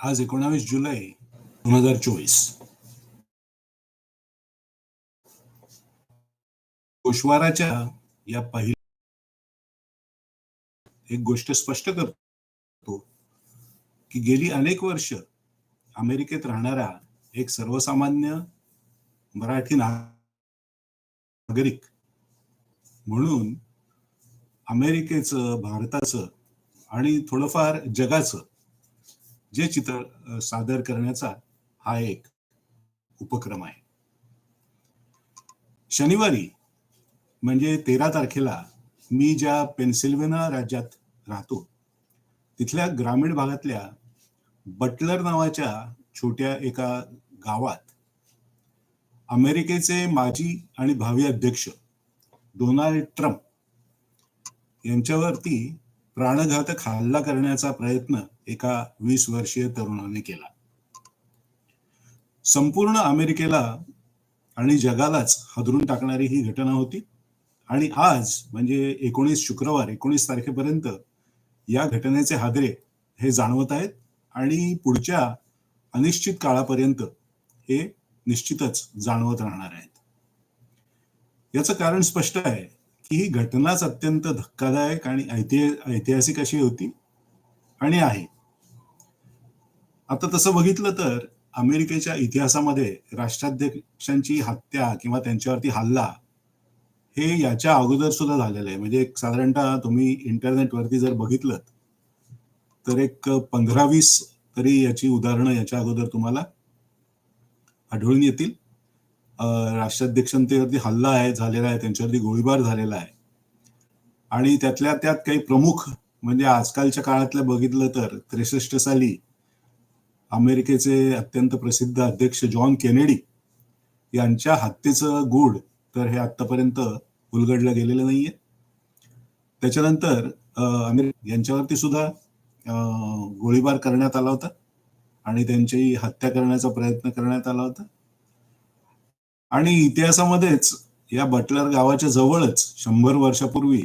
आज एकोणावीस जुलै दोन हजार चोवीस. गोशवाराच्या या पहिल्या एक गोष्ट स्पष्ट करतो की गेली अनेक वर्ष अमेरिकेत राहणारा एक सर्वसामान्य मराठी नागरिक म्हणून अमेरिकेचं भारताचं आणि थोडंफार जगाचं जे चित्र सादर करण्याचा हा एक उपक्रम आहे. शनिवारी म्हणजे तेरा तारखेला मी ज्या पेन्सिल्वेना राज्यात राहतो तिथल्या ग्रामीण भागातल्या बटलर नावाच्या छोट्या एका गावात अमेरिकेचे माजी आणि भावी अध्यक्ष डोनाल्ड ट्रम्प यांच्यावरती प्राणघातक हल्ला करण्याचा प्रयत्न एका वीस वर्षीय तरुणाने केला. संपूर्ण अमेरिकेला आणि जगालाच हादरून टाकणारी ही घटना होती आणि आज म्हणजे एकोणीस शुक्रवार एकोणीस तारखेपर्यंत या घटनेचे हादरे हे जाणवत आहेत आणि पुढच्या अनिश्चित काळापर्यंत हे निश्चितच जाणवत राहणार आहेत. याचं कारण स्पष्ट आहे की ही घटनाच अत्यंत धक्कादायक आणि ऐतिहासिक अशी होती आणि आहे. आता तसं बघितलं तर अमेरिकेच्या इतिहासामध्ये राष्ट्राध्यक्षांची हत्या किंवा त्यांच्यावरती हल्ला हे याच्या अगोदर सुद्धा झालेलं आहे. म्हणजे एक साधारणतः तुम्ही इंटरनेटवरती जर बघितलं तर एक पंधरा वीस तरी याची उदाहरणं याच्या अगोदर तुम्हाला आढळून येतील. राष्ट्राध्यक्षांवरती हल्ला आहे झालेला आहे त्यांच्यावरती गोळीबार झालेला आहे. आणि त्यातल्या त्यात काही प्रमुख म्हणजे आजकालच्या काळातलं बघितलं तर त्रेसष्ट साली अमेरिकेचे अत्यंत प्रसिद्ध अध्यक्ष जॉन केनेडी यांच्या हत्येचं गूढ तर हे आतापर्यंत उलगडलं गेलेलं नाहीये. त्याच्यानंतर अं, यांच्यावरती सुद्धा अं, गोळीबार करण्यात आला होता. आणि त्यांची हत्या करण्याचा प्रयत्न करण्यात आला होता. आणि इतिहासामध्येच या बटलर गावाच्या जवळच शंभर वर्षापूर्वी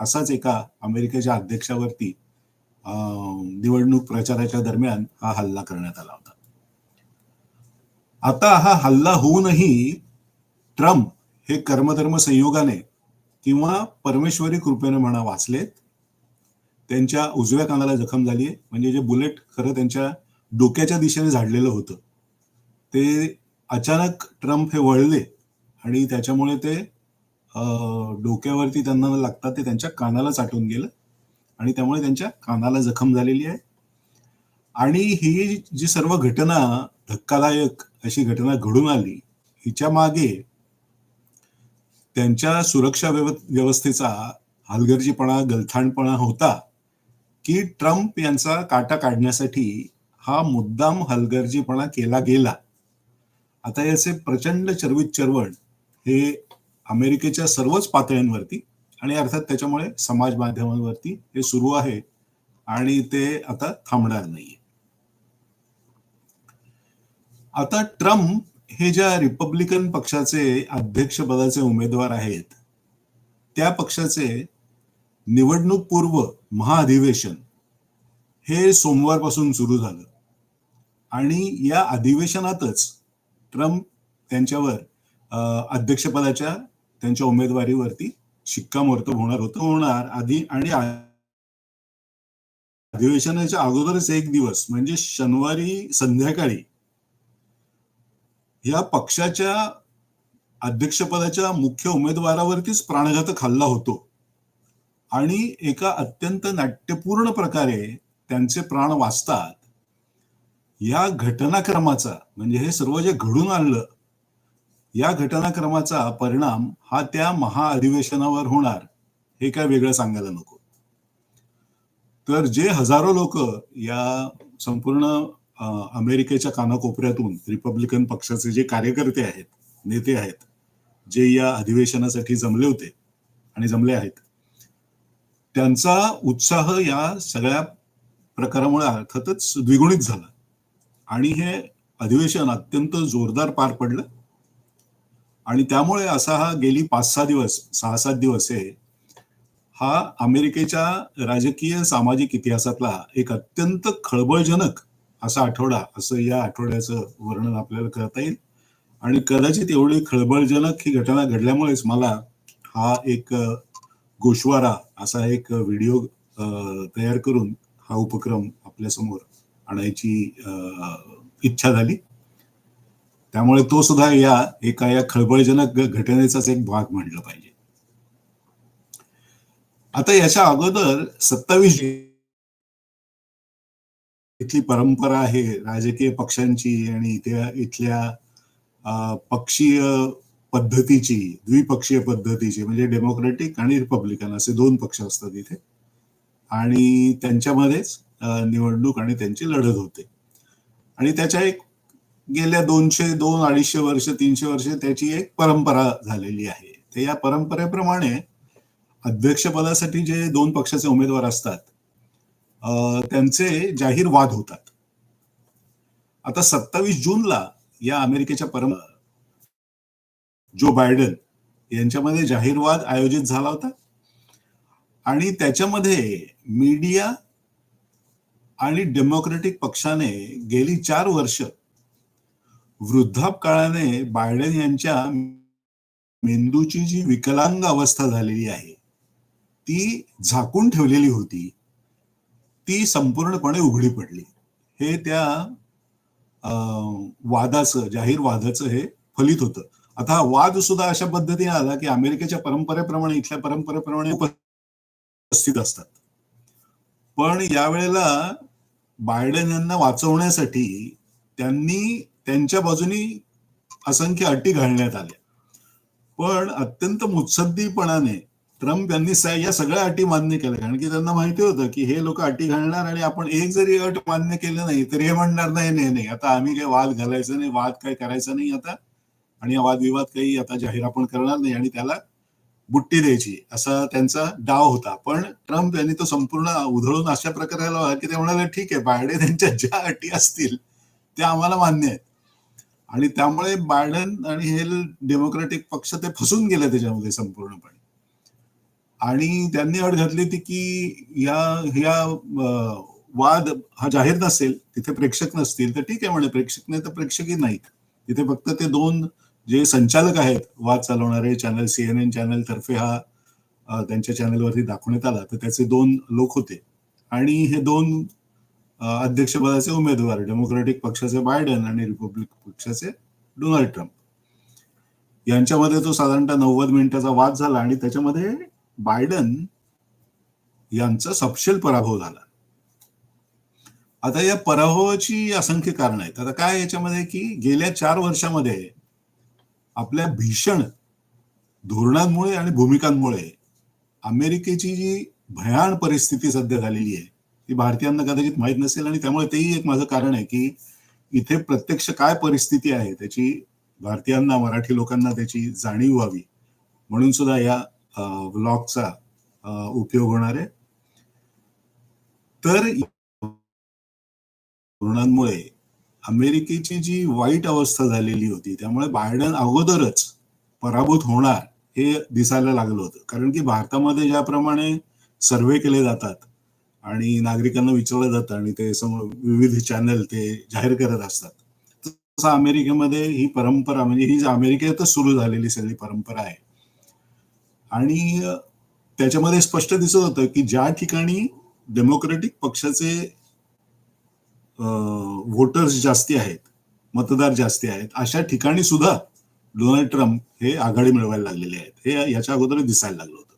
असाच एका अमेरिकेच्या अध्यक्षावरती अं, निवडणूक प्रचाराच्या दरम्यान हा हल्ला करण्यात आला होता. आता हा हल्ला होऊनही ट्रम्प हे कर्मधर्म संयोगाने किंवा परमेश्वरी कृपेने म्हणा वाचलेत. त्यांच्या उजव्या कानाला जखम झाली म्हणजे जे बुलेट खरं त्यांच्या डोक्याच्या दिशेने झाडलेलं होतं. ते अचानक ट्रम्प हे वळले आणि त्याच्यामुळे ते डोक्यावरती त्यांना लागतात ते त्यांच्या कानाला चाटून गेलं आणि त्यामुळे त्यांच्या कानाला जखम झालेली आहे. आणि ही जी सर्व घटना धक्कादायक अशी घटना घडून आली हिच्या मागे त्यांच्या सुरक्षा व्यव- व्यवस्थेचा हलगर्जीपणा गलथाणपणा होता की ट्रम्प यांचा काटा काढण्यासाठी हा मुद्दाम हलगर्जीपणा केला गेला. आता याचे प्रचंड चरवित चरवण हे अमेरिकेच्या सर्वच पातळ्यांवरती आणि अर्थात त्याच्यामुळे समाज माध्यमांवरती हे सुरू आहे आणि ते आता थांबणार नाहीये. आता ट्रम्प हे ज्या रिपब्लिकन पक्षाचे अध्यक्षपदाचे उमेदवार आहेत त्या पक्षाचे निवडणूक पूर्व महाअधिवेशन हे सोमवारपासून सुरू झालं. आणि या अधिवेशनातच ट्रम्प त्यांच्यावर अं, अध्यक्षपदाच्या त्यांच्या उमेदवारीवरती शिक्कामोर्तब होणार होतं होणार. आधी आणि अधिवेशनाच्या अगोदरच एक दिवस म्हणजे शनिवारी संध्याकाळी या पक्षाच्या अध्यक्षपदाच्या मुख्य उमेदवारावरतीच प्राणघातक हल्ला होतो. आणि एका अत्यंत नाट्यपूर्ण प्रकारे त्यांचे प्राण वाचतात. या घटनाक्रमाचा म्हणजे हे सर्व जे घडून आणलं या घटनाक्रमाचा परिणाम हा त्या महाअधिवेशनावर होणार हे काय वेगळं सांगायला नको. तर जे हजारो लोक या संपूर्ण अमेरिकेच्या कानाकोपऱ्यातून रिपब्लिकन पक्षाचे जे कार्यकर्ते आहेत नेते आहेत जे या अधिवेशनासाठी जमले होते आणि जमले आहेत त्यांचा उत्साह या सगळ्या प्रकारामुळे अर्थातच द्विगुणित झाला. आणि हे अधिवेशन अत्यंत जोरदार पार पडलं. आणि त्यामुळे असा हा गेली पाच सहा दिवस सहा सात दिवस हे हा अमेरिकेच्या राजकीय सामाजिक इतिहासातला एक अत्यंत खळबळजनक असा आठवडा असं या आठवड्याचं वर्णन आपल्याला करता येईल. आणि कदाचित एवढी खळबळजनक ही घटना घडल्यामुळेच मला हा एक गोशवारा असा एक व्हिडिओ तयार करून हा उपक्रम आपल्यासमोर आणायची इच्छा झाली. त्यामुळे तो सुद्धा या एका या खळबळजनक घटनेचाच एक भाग मानला पाहिजे. आता याच्या अगोदर सत्तावीस इथली परंपरा आहे राजकीय पक्षांची आणि त्या इथल्या पक्षीय पद्धतीची द्विपक्षीय पद्धतीची म्हणजे डेमोक्रेटिक आणि रिपब्लिकन असे दोन पक्ष असतात इथे. आणि त्यांच्यामध्येच निवडणूक आणि त्यांची लढत होते. आणि त्याच्या एक गेल्या दोनशे दोन अडीचशे वर्ष तीनशे वर्ष त्याची एक परंपरा झालेली आहे. तर या परंपरेप्रमाणे अध्यक्षपदासाठी जे दोन पक्षाचे उमेदवार असतात त्यांचे जाहीर वाद होतात. आता सत्तावीस जूनला या अमेरिकेच्या परम जो बायडन यांच्यामध्ये जाहीर वाद आयोजित झाला होता. आणि त्याच्यामध्ये मीडिया आणि डेमोक्रेटिक पक्षाने गेली चार वर्ष वृद्धापकाळाने बायडन यांच्या मेंदूची जी विकलांग अवस्था झालेली आहे ती झाकून ठेवलेली होती ती संपूर्णपणे उघडी पडली. हे त्या अं, वादाचं जाहीर वादाचं हे फलित होतं. आता हा वाद सुद्धा अशा पद्धतीने आला की अमेरिकेच्या परंपरेप्रमाणे इथल्या परंपरेप्रमाणे उपस्थित असतात. पण यावेळेला बायडन यांना वाचवण्यासाठी त्यांनी त्यांच्या बाजूनी असंख्य अटी घालण्यात आल्या. पण अत्यंत मुत्सद्दीपणाने ट्रम्प यांनी या सगळ्या अटी मान्य केल्या. कारण की त्यांना माहिती होतं की हे लोक अटी घालणार आणि आपण एक जरी अट मान्य केलं नाही तर हे म्हणणार नाही नाही नाही. आता आम्ही काही वाद घालायचं नाही वाद काय करायचा नाही आता. आणि हा वादविवाद काही आता जाहीर आपण करणार नाही. आणि त्याला बुट्टी द्यायची असा त्यांचा डाव होता. पण ट्रम्प यांनी तो संपूर्ण उधळून अशा प्रकारे लावला की ते म्हणाले ठीक आहे बायडे त्यांच्या ज्या अटी असतील त्या आम्हाला मान्य आहेत. आणि त्यामुळे बायडन आणि हे डेमोक्रेटिक पक्ष ते फसून गेले त्याच्यामध्ये संपूर्णपणे. आणि त्यांनी अट घातली ती की या ह्या वाद हा जाहीर नसेल तिथे प्रेक्षक नसतील तर ठीक आहे म्हणे प्रेक्षक नाही तर प्रेक्षकही नाहीत. तिथे फक्त ते दोन जे संचालक आहेत वाद चालवणारे चॅनल सीएनएन चॅनल तर्फे हा त्यांच्या चॅनलवरती दाखवण्यात आला तर त्याचे दोन लोक होते. आणि हे दोन अध्यक्षपदाचे उमेदवार डेमोक्रेटिक पक्षाचे बायडन आणि रिपब्लिक पक्षाचे डोनाल्ड ट्रम्प यांच्यामध्ये तो साधारणतः नव्वद मिनिटाचा वाद झाला आणि त्याच्यामध्ये बायडन यांचा सपशेल पराभव झाला. आता या पराभवाची असंख्य कारण आहेत. आता काय याच्यामध्ये की गेल्या चार वर्षामध्ये आपल्या भीषण धोरणांमुळे आणि भूमिकांमुळे अमेरिकेची जी भयान परिस्थिती सध्या झालेली आहे ती भारतीयांना कदाचित माहीत नसेल आणि त्यामुळे तेही एक माझं कारण आहे की इथे प्रत्यक्ष काय परिस्थिती आहे त्याची भारतीयांना मराठी लोकांना त्याची जाणीव व्हावी म्हणून सुद्धा या व्लॉगचा उपयोग होणार आहे. तर धोरणांमुळे अमेरिकेची जी वाईट अवस्था झालेली होती त्यामुळे बायडन अगोदरच पराभूत होणार हे दिसायला लागलं होतं. कारण की भारतामध्ये ज्याप्रमाणे सर्वे केले जातात आणि नागरिकांना विचारलं जातं आणि ते समोर विविध चॅनल ते जाहीर करत असतात. तसं अमेरिकेमध्ये ही परंपरा म्हणजे ही अमेरिकेतच सुरू झालेली सगळी परंपरा आहे. आणि त्याच्यामध्ये स्पष्ट दिसत होतं की ज्या ठिकाणी डेमोक्रेटिक पक्षाचे वोटर्स जास्ती आहेत मतदार जास्ती आहेत अशा ठिकाणी सुद्धा डोनाल्ड ट्रम्प हे आघाडी मिळवायला लागलेले आहेत. हे याच्या अगोदर दिसायला लागलं होतं.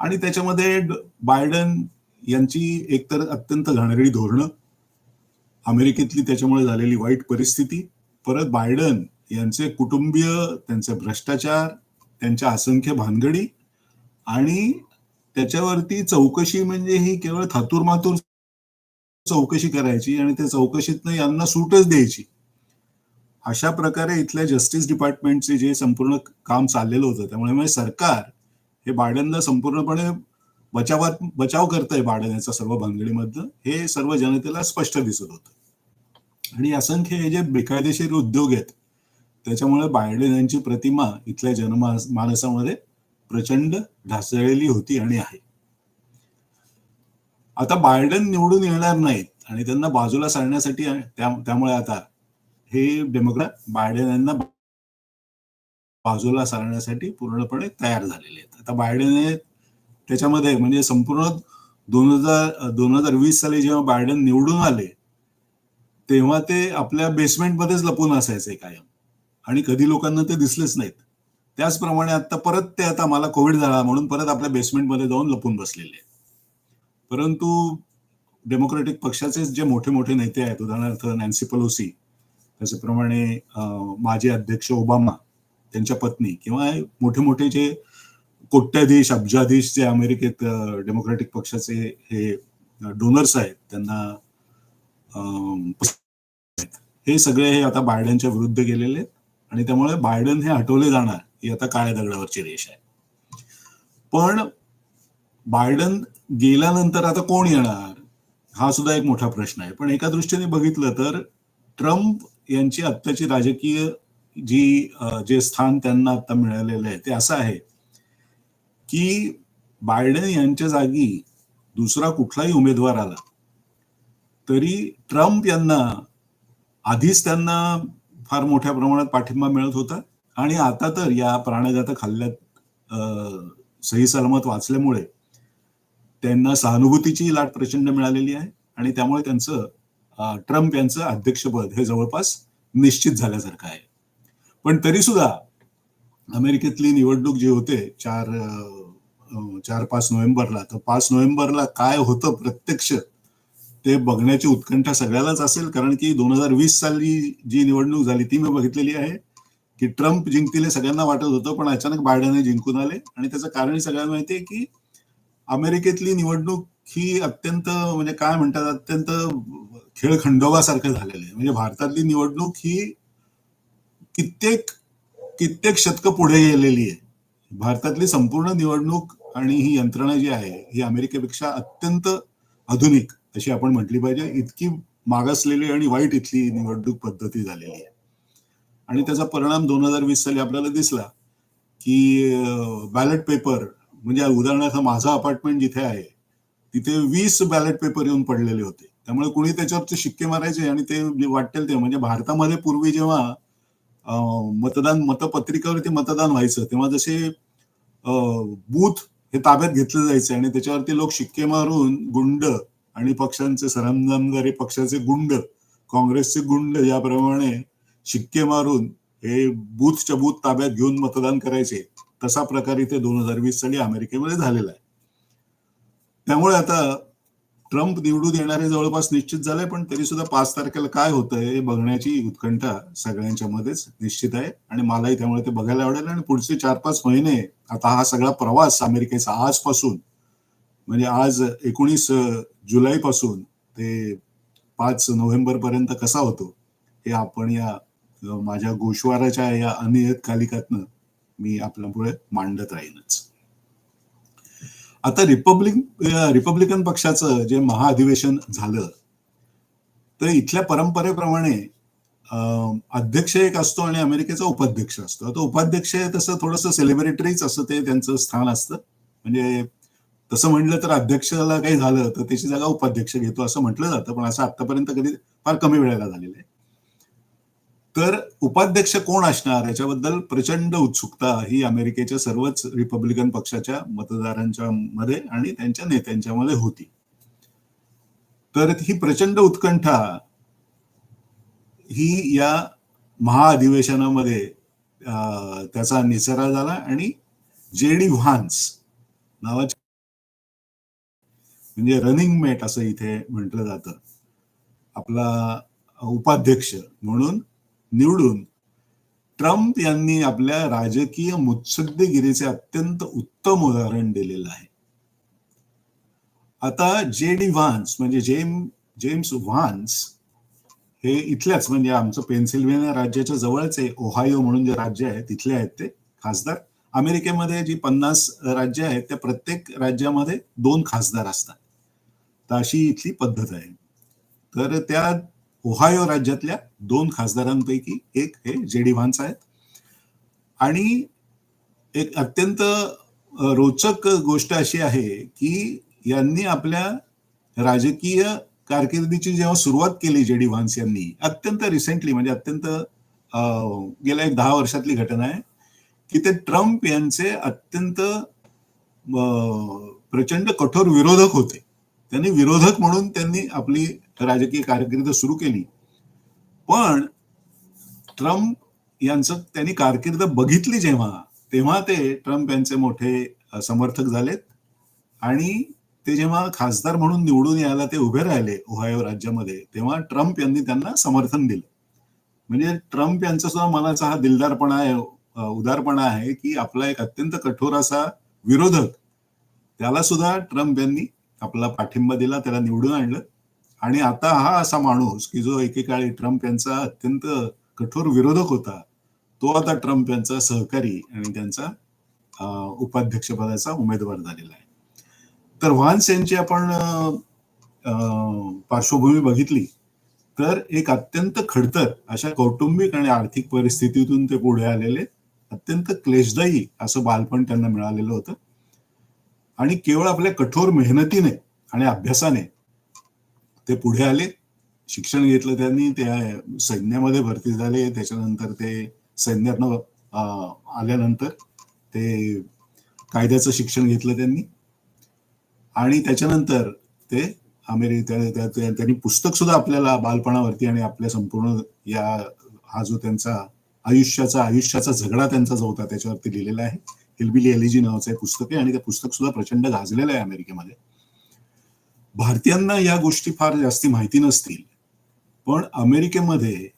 आणि त्याच्यामध्ये बायडन यांची एकतर अत्यंत घाणेरडी धोरणं अमेरिकेतली त्याच्यामुळे झालेली वाईट परिस्थिती परत बायडन यांचे कुटुंबीय त्यांचे भ्रष्टाचार त्यांच्या असंख्य भानगडी आणि त्याच्यावरती चौकशी म्हणजे ही केवळ थातूरमातूर चौकशी करायची आणि त्या चौकशीतनं यांना सूटच द्यायची. अशा प्रकारे इथल्या जस्टिस डिपार्टमेंटचे जे संपूर्ण काम चाललेलं होतं त्यामुळे म्हणजे सरकार हे बायडनला संपूर्णपणे बचावात बचाव करतंय बायडन याचा सर्व भानगडीमधलं हे सर्व जनतेला स्पष्ट दिसत होतं. आणि असंख्य हे जे बेकायदेशीर उद्योग आहेत त्याच्यामुळे बायडन यांची प्रतिमा इथल्या जनमानसामध्ये प्रचंड ढासळलेली होती आणि आहे. आता बायडन निवडून येणार नाहीत आणि त्यांना बाजूला सारण्यासाठी त्यामुळे आता हे डेमोक्रॅट बायडेन यांना बाजूला सारण्यासाठी पूर्णपणे तयार झालेले आहेत. आता बायडेन त्याच्यामध्ये म्हणजे संपूर्ण दोन हजार दोन हजार वीस साली जेव्हा बायडन निवडून आले तेव्हा ते आपल्या बेसमेंटमध्येच लपून असायचे कायम. आणि कधी लोकांना ते दिसलेच नाहीत. त्याचप्रमाणे आता परत ते आता मला कोविड झाला म्हणून परत आपल्या बेसमेंटमध्ये जाऊन लपून बसलेले आहेत. परंतु डेमोक्रेटिक पक्षाचे जे मोठे मोठे नेते आहेत उदाहरणार्थ नॅन्सी पलोसी त्याचप्रमाणे माजी अध्यक्ष ओबामा त्यांच्या पत्नी किंवा मोठे मोठे जे कोट्याधीश अब्जाधीश जे अमेरिकेत डेमोक्रेटिक पक्षाचे हे डोनर्स आहेत त्यांना हे सगळे हे आता बायडनच्या विरुद्ध गेलेले आहेत आणि त्यामुळे बायडन हे हटवले जाणार ही आता काळ्या दगडावरची रेष आहे. पण बायडन गेल्यानंतर आता कोण येणार? हा सुद्धा एक मोठा प्रश्न आहे. पण एका दृष्टीने बघितलं तर ट्रम्प यांची आत्ताची राजकीय जी जे स्थान त्यांना आता मिळालेलं आहे ते असं आहे की बायडन यांच्या जागी दुसरा कुठलाही उमेदवार आला तरी ट्रम्प यांना आधीच त्यांना फार मोठ्या प्रमाणात पाठिंबा मिळत होता. आणि आता तर या प्राणघातक हल्ल्यात सही सलामत वाचल्यामुळे त्यांना सहानुभूतीची लाट प्रचंड मिळालेली आहे आणि त्यामुळे त्यांचं ट्रम्प यांचं अध्यक्षपद हे जवळपास निश्चित झाल्यासारखं आहे. पण तरी सुद्धा अमेरिकेतली निवडणूक जी होते चार चार पाच नोव्हेंबरला तर पाच नोव्हेंबरला काय होतं प्रत्यक्ष ते बघण्याची उत्कंठा सगळ्यालाच असेल कारण की दोन हजार वीस साली जी निवडणूक झाली ती मी बघितलेली आहे की ट्रम्प जिंकतील सगळ्यांना वाटत होतं पण अचानक बायडन जिंकून आले. आणि त्याचं कारण सगळ्यांना माहिती आहे की अमेरिकेतली निवडणूक ही अत्यंत म्हणजे काय म्हणतात अत्यंत खेळ खंडोबासारखं झालेलं आहे. म्हणजे भारतातली निवडणूक ही कित्येक कित्येक शतक पुढे गेलेली आहे. भारतातली संपूर्ण निवडणूक आणि ही यंत्रणा जी आहे ही अमेरिकेपेक्षा अत्यंत आधुनिक अशी आपण म्हटली पाहिजे. इतकी मागासलेली आणि वाईट इथली निवडणूक पद्धती झालेली आहे. आणि त्याचा परिणाम दोन हजार वीस साली आपल्याला दिसला की बॅलेट पेपर म्हणजे उदाहरणार्थ माझा अपार्टमेंट जिथे आहे तिथे वीस बॅलेट पेपर येऊन पडलेले होते. त्यामुळे कुणी त्याच्यावरचे शिक्के मारायचे आणि ते वाटेल ते. म्हणजे भारतामध्ये पूर्वी जेव्हा मतदान मतपत्रिकावरती मतदान व्हायचं तेव्हा जसे बूथ हे ताब्यात घेतले जायचे आणि त्याच्यावरती लोक शिक्के मारून गुंड आणि पक्षांचे सरंजामदारी पक्षाचे गुंड काँग्रेसचे गुंड याप्रमाणे शिक्के मारून हे बूथच्या बूथ ताब्यात घेऊन मतदान करायचे. तसा प्रकार इथे दोन हजार वीस साली अमेरिकेमध्ये झालेला आहे. त्यामुळे आता ट्रम्प निवडून येणारे जवळपास निश्चित झालंय पण तरी सुद्धा पाच तारखेला काय होतंय हे बघण्याची उत्कंठा सगळ्यांच्या मध्येच निश्चित आहे. आणि मलाही त्यामुळे ते बघायला आवडेल. आणि पुढचे चार पाच महिने आता हा सगळा प्रवास अमेरिकेचा आजपासून म्हणजे आज एकोणीस जुलै पासून ते पाच नोव्हेंबर पर्यंत कसा होतो हे आपण या माझ्या गोशवाराच्या या अनियतकालिकातनं मी आपल्यामुळे मांडत राहीनच. आता रिपब्लिक रिपब्लिकन पक्षाचं जे महाअधिवेशन झालं तर इथल्या परंपरेप्रमाणे अध्यक्ष एक असतो आणि अमेरिकेचा उपाध्यक्ष असतो. आता उपाध्यक्ष तसं थोडस सेलिब्रेटरीच असं ते त्यांचं स्थान असतं. म्हणजे तसं म्हटलं तर अध्यक्षाला काही झालं तर त्याची जागा उपाध्यक्ष घेतो असं म्हटलं जातं. पण असं आतापर्यंत कधी फार कमी वेळेला झालेलं आहे. तर उपाध्यक्ष कोण असणार याच्याबद्दल प्रचंड उत्सुकता ही अमेरिकेच्या सर्वच रिपब्लिकन पक्षाच्या मतदारांच्या मध्ये आणि त्यांच्या नेत्यांच्या मध्ये होती. तर ही प्रचंड उत्कंठा ही या महाअधिवेशनामध्ये त्याचा निचरा झाला आणि जे डी व्हान्स नावाचे म्हणजे रनिंग मेट असं इथे म्हटलं जातं. आपला उपाध्यक्ष म्हणून निवडून ट्रम्प यांनी आपल्या राजकीय मुत्सद्देगिरीचे अत्यंत उत्तम उदाहरण दिलेलं आहे. आता जे डी व्हान्स म्हणजे जेम जेम्स व्हान्स हे इथल्याच म्हणजे आमचं पेन्सिल्वेनिया राज्याच्या जवळच आहे ओहायो म्हणून जे राज्य आहे तिथले आहेत ते खासदार. अमेरिकेमध्ये जी पन्नास राज्य आहेत त्या प्रत्येक राज्यामध्ये दोन खासदार असतात. तर अशी इथली पद्धत आहे. तर त्या ओहायो राज्यातल्या दोन खासदारांपैकी एक हे जे डी व्हान्स आहेत आणि एक अत्यंत रोचक गोष्ट अशी आहे की यांनी आपल्या राजकीय कारकिर्दीची जेव्हा सुरुवात केली जे डी व्हान्स यांनी अत्यंत रिसेंटली म्हणजे अत्यंत अं, गेल्या एक दहा वर्षातली घटना आहे की ते ट्रम्प यांचे अत्यंत अं, प्रचंड कठोर विरोधक होते. त्यांनी विरोधक म्हणून त्यांनी आपली राजकीय कारकीर्द सुरू केली. पण ट्रम्प यांचं त्यांनी कारकीर्द बघितली जेव्हा तेव्हा ते ट्रम्प यांचे मोठे समर्थक झालेत. आणि ते जेव्हा खासदार म्हणून निवडून यायला ते उभे राहिले ओहायो राज्यामध्ये तेव्हा ट्रम्प यांनी त्यांना समर्थन दिलं. म्हणजे ट्रम्प यांचा सुद्धा मनाचा हा दिलदारपणा आहे उदारपणा आहे की आपला एक अत्यंत कठोर असा विरोधक त्याला सुद्धा ट्रम्प यांनी आपला पाठिंबा दिला त्याला निवडून आणलं. आणि आता हा असा माणूस की जो एकेकाळी ट्रम्प यांचा अत्यंत कठोर विरोधक होता तो आता ट्रम्प यांचा सहकारी आणि त्यांचा उपाध्यक्षपदाचा उमेदवार झालेला आहे. तर व्हान्स यांची आपण पार्श्वभूमी बघितली तर एक अत्यंत खडतर अशा कौटुंबिक आणि आर्थिक परिस्थितीतून ते पुढे आलेले अत्यंत क्लेशदायी असं बालपण त्यांना मिळालेलं होतं. आणि केवळ आपल्या कठोर मेहनतीने आणि अभ्यासाने ते पुढे आले. शिक्षण घेतलं त्यांनी त्या सैन्यामध्ये भरती झाले. त्याच्यानंतर ते सैन्यातनं अं, आल्यानंतर ते कायद्याचं शिक्षण घेतलं त्यांनी. आणि त्याच्यानंतर ते अमेरि त्यांनी पुस्तक सुद्धा आपल्याला बालपणावरती आणि आपल्या संपूर्ण या हा जो त्यांचा आयुष्याचा आयुष्याचा झगडा त्यांचा जो होता त्याच्यावरती लिहिलेला आहे. हिलबिली एलिजी नावाचं एक पुस्तक आहे आणि ते पुस्तक सुद्धा प्रचंड गाजलेलं आहे अमेरिकेमध्ये. भारतीयांना या गोष्टी फार जास्ती माहिती नसतील पण अमेरिकेमध्ये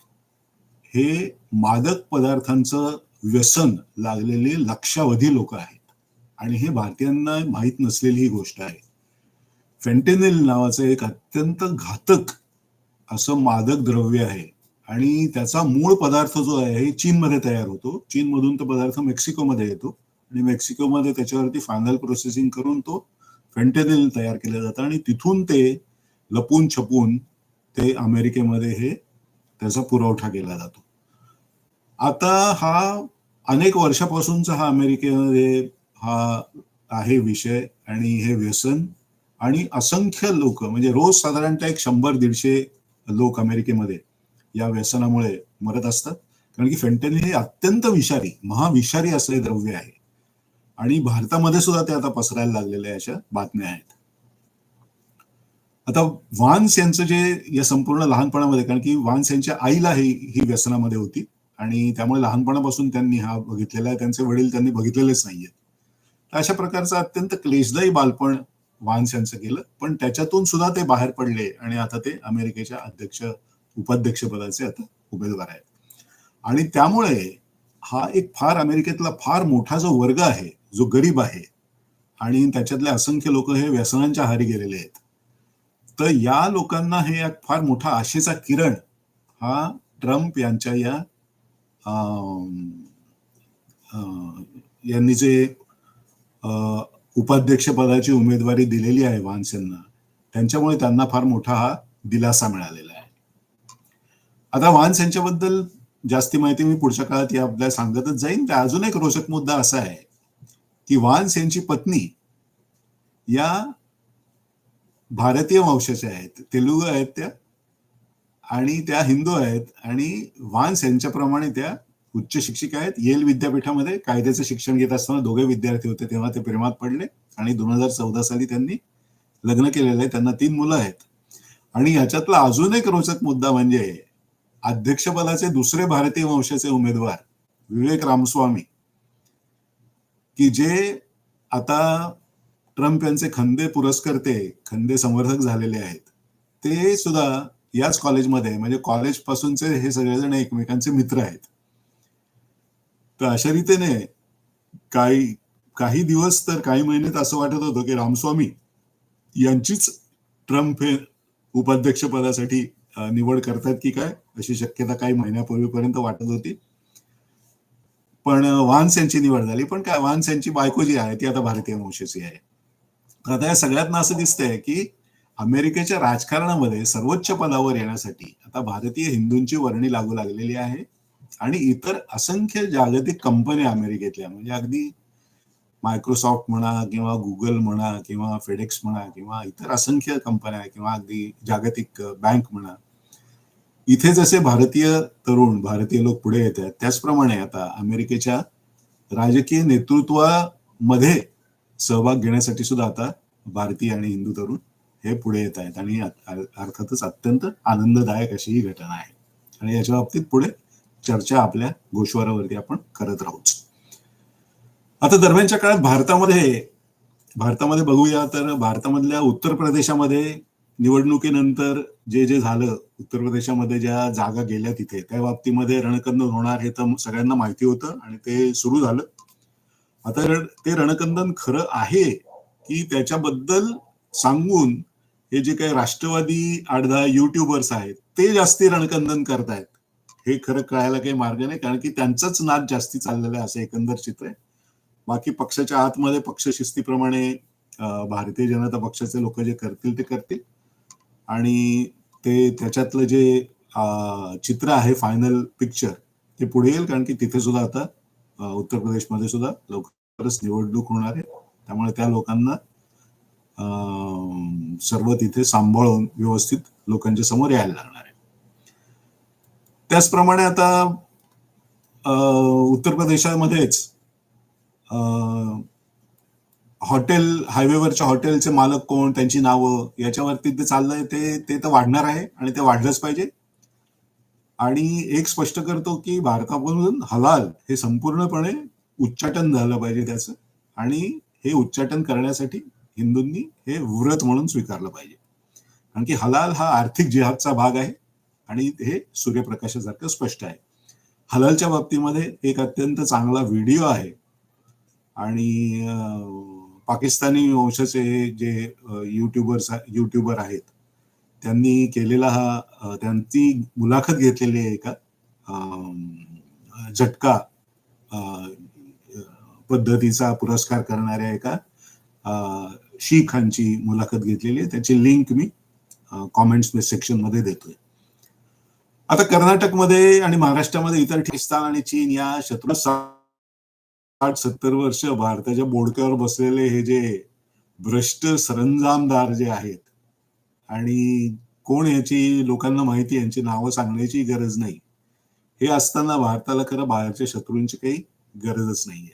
हे मादक पदार्थांचं व्यसन लागलेले लक्षावधी लोक आहेत. आणि हे भारतीयांना माहीत नसलेली ही गोष्ट आहे. फेंटेनिल नावाचं एक अत्यंत घातक असं मादक द्रव्य आहे. आणि त्याचा मूळ पदार्थ जो आहे चीनमध्ये तयार होतो. चीनमधून तो पदार्थ मेक्सिकोमध्ये येतो. आणि मेक्सिकोमध्ये त्याच्यावरती फायनल प्रोसेसिंग करून तो फेंटेनिल तयार केलं जातं. आणि तिथून ते लपून छपून ते अमेरिकेमध्ये हे त्याचा पुरवठा केला जातो. आता हा अनेक वर्षापासूनचा हा अमेरिकेमध्ये हा आहे विषय आणि हे व्यसन आणि असंख्य लोक म्हणजे रोज साधारणतः एक शंभर दीडशे लोक अमेरिकेमध्ये या व्यसनामुळे मरत असतात. कारण की फेंटेनिल हे अत्यंत विषारी महाविषारी असले द्रव्य आहे. आणि भारतामध्ये सुद्धा ते आता पसरायला लागलेल्या अशा बातम्या आहेत. आता वान्स यांचं जे या संपूर्ण लहानपणामध्ये कारण की वान्स यांच्या आईला ही ही व्यसनामध्ये होती आणि त्यामुळे लहानपणापासून त्यांनी हा बघितलेला आहे त्यांचे वडील त्यांनी बघितलेलेच नाहीयेत. तर अशा प्रकारचं अत्यंत क्लेशदायी बालपण वान्स यांचं गेलं पण त्याच्यातून सुद्धा ते बाहेर पडले आणि आता ते अमेरिकेच्या अध्यक्ष उपाध्यक्षपदाचे आता उमेदवार आहेत. आणि त्यामुळे हा एक फार अमेरिकेतला फार मोठा जो वर्ग आहे जो गरीब आहे आणि त्याच्यातले असंख्य लोक हे व्यसनांच्या हारी गेलेले आहेत. तर या लोकांना हे एक फार मोठा आशेचा किरण हा ट्रम्प यांच्या या यांनी जे उपाध्यक्षपदाची उमेदवारी दिलेली आहे वान्स यांना त्यांच्यामुळे त्यांना फार मोठा हा दिलासा मिळालेला आहे. आता वान्स यांच्याबद्दल जास्ती माहिती मी पुढच्या काळात या आपल्याला सांगतच जाईन. त्या अजून एक रोचक मुद्दा असा आहे की वान्स यांची पत्नी या भारतीय वंशाच्या आहेत. तेलुगू आहेत त्या आणि त्या हिंदू आहेत आणि वान्स यांच्याप्रमाणे त्या उच्च शिक्षिका आहेत. येल विद्यापीठामध्ये कायद्याचं शिक्षण घेत असताना दोघे विद्यार्थी होते. तेव्हा ते प्रेमात पडले आणि दोन हजार चौदा साली त्यांनी लग्न केलेलं आहे. त्यांना तीन मुलं आहेत. आणि याच्यातला अजून एक रोचक मुद्दा म्हणजे अध्यक्षपदाचे दुसरे भारतीय वंशाचे उमेदवार विवेक रामस्वामी की जे आता ट्रम्प यांचे खंदे पुरस्कर्ते खंदे संवर्धक झालेले आहेत ते सुद्धा याच कॉलेजमध्ये म्हणजे कॉलेज पासूनचे हे सगळेजण एकमेकांचे मित्र आहेत. तर अशा रीतीने काही काही दिवस तर काही महिन्यात असं वाटत होतं की रामस्वामी यांचीच ट्रम्प हे उपाध्यक्षपदासाठी निवड करतात की काय अशी शक्यता काही महिन्यापूर्वीपर्यंत वाटत होती. पण वान्स यांची निवड झाली. पण काय वान्स यांची बायको जी आहे ती आता भारतीय वंशाची आहे. तर आता या सगळ्यांना असं दिसतंय की अमेरिकेच्या राजकारणामध्ये सर्वोच्च पदावर येण्यासाठी आता भारतीय हिंदूंची वर्णी लागू लागलेली आहे. आणि इतर असंख्य जागतिक कंपन्या अमेरिकेतल्या म्हणजे अगदी मायक्रोसॉफ्ट म्हणा किंवा गुगल म्हणा किंवा फेडेक्स म्हणा किंवा इतर असंख्य कंपन्या किंवा अगदी जागतिक बँक म्हणा. इथे जसे भारतीय तरुण भारतीय लोक पुढे येत आहेत त्याचप्रमाणे आता अमेरिकेच्या राजकीय नेतृत्वामध्ये सहभाग घेण्यासाठी सुद्धा आता भारतीय आणि हिंदू तरुण हे पुढे येत आहेत आणि अर्थातच अत्यंत आनंददायक अशी ही घटना आहे. आणि याच्या बाबतीत पुढे चर्चा आपल्या गोशवारावरती आपण करत राहूच. आता दरम्यानच्या काळात भारतामध्ये भारतामध्ये बघूया तर भारतामधल्या उत्तर प्रदेशामध्ये निवडणुकीनंतर जे जे झालं उत्तर प्रदेशामध्ये ज्या जागा गेल्या तिथे त्या बाबतीमध्ये रणकंदन होणार हे तर सगळ्यांना माहिती होतं आणि ते सुरू झालं. आता ते रणकंदन खरं आहे की त्याच्याबद्दल सांगून हे जे काही राष्ट्रवादी आडदा युट्यूबर्स आहेत ते जास्ती रणकंदन करतायत. हे खरं कळायला काही मार्ग नाही कारण की त्यांचाच नाद जास्ती चाललेला आहे असं एकंदर चित्र आहे. बाकी पक्षाच्या आतमध्ये पक्षशिस्तीप्रमाणे भारतीय जनता पक्षाचे लोक जे करतील ते करतील. आणि ते त्याच्यातलं जे चित्र आहे फायनल पिक्चर ते पुढे येईल कारण की तिथे सुद्धा आता उत्तर प्रदेशमध्ये सुद्धा लवकरच निवडणूक होणार आहे. त्यामुळे त्या लोकांना सर्व तिथे सांभाळून व्यवस्थित लोकांच्या समोर यायला लागणार आहे. त्याचप्रमाणे आता उत्तर प्रदेशामध्येच हॉटेल हायवेवरच्या हॉटेलचे मालक कोण त्यांची नावं याच्यावरती ते चाललंय ते ते तर वाढणार आहे आणि ते वाढलंच पाहिजे. आणि एक स्पष्ट करतो की भारतापासून हलाल हे संपूर्णपणे उच्चाटन झालं पाहिजे त्याचं. आणि हे उच्चाटन करण्यासाठी हिंदूंनी हे व्रत म्हणून स्वीकारलं पाहिजे. कारण की हलाल हा आर्थिक जिहादचा भाग आहे आणि हे सूर्यप्रकाशासारखं स्पष्ट आहे. हलालच्या बाबतीमध्ये एक अत्यंत चांगला व्हिडिओ आहे. आणि पाकिस्तानी वंशाचे जे युट्यूबर्स युट्यूबर आहेत त्यांनी केलेला हा त्यांची मुलाखत घेतलेली आहे एका झटका पद्धतीचा पुरस्कार करणाऱ्या एका शीखांची मुलाखत घेतलेली आहे. त्याची लिंक मी कॉमेंट्स सेक्शनमध्ये देतोय. आता कर्नाटकमध्ये आणि महाराष्ट्रामध्ये इतर ठिकाण आणि चीन या शत्रू साठ सत्तर वर्ष भारताच्या बोडक्यावर बसलेले हे जे भ्रष्ट सरंजामदार जे आहेत आणि कोण याची लोकांना माहिती यांची नावं सांगण्याची गरज नाही. हे असताना भारताला खरं बाहेरच्या शत्रूंची काही गरजच नाहीये.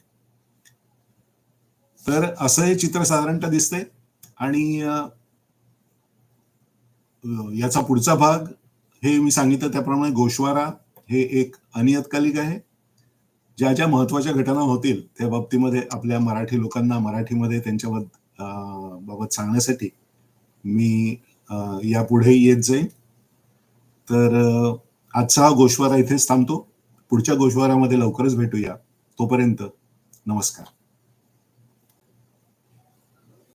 तर असं हे चित्र साधारणतः दिसतंय. आणि याचा पुढचा भाग हे मी सांगितलं त्याप्रमाणे गोशवारा हे एक अनियतकालिक आहे. ज्या ज्या महत्त्वाच्या घटना होतील त्या बाबतीमध्ये आपल्या मराठी लोकांना मराठीमध्ये त्यांच्या बाबत सांगण्यासाठी मी यापुढे येत जाईन. तर आजचा हा गोशवारा इथेच थांबतो. पुढच्या गोशवारामध्ये लवकरच भेटूया. तोपर्यंत नमस्कार.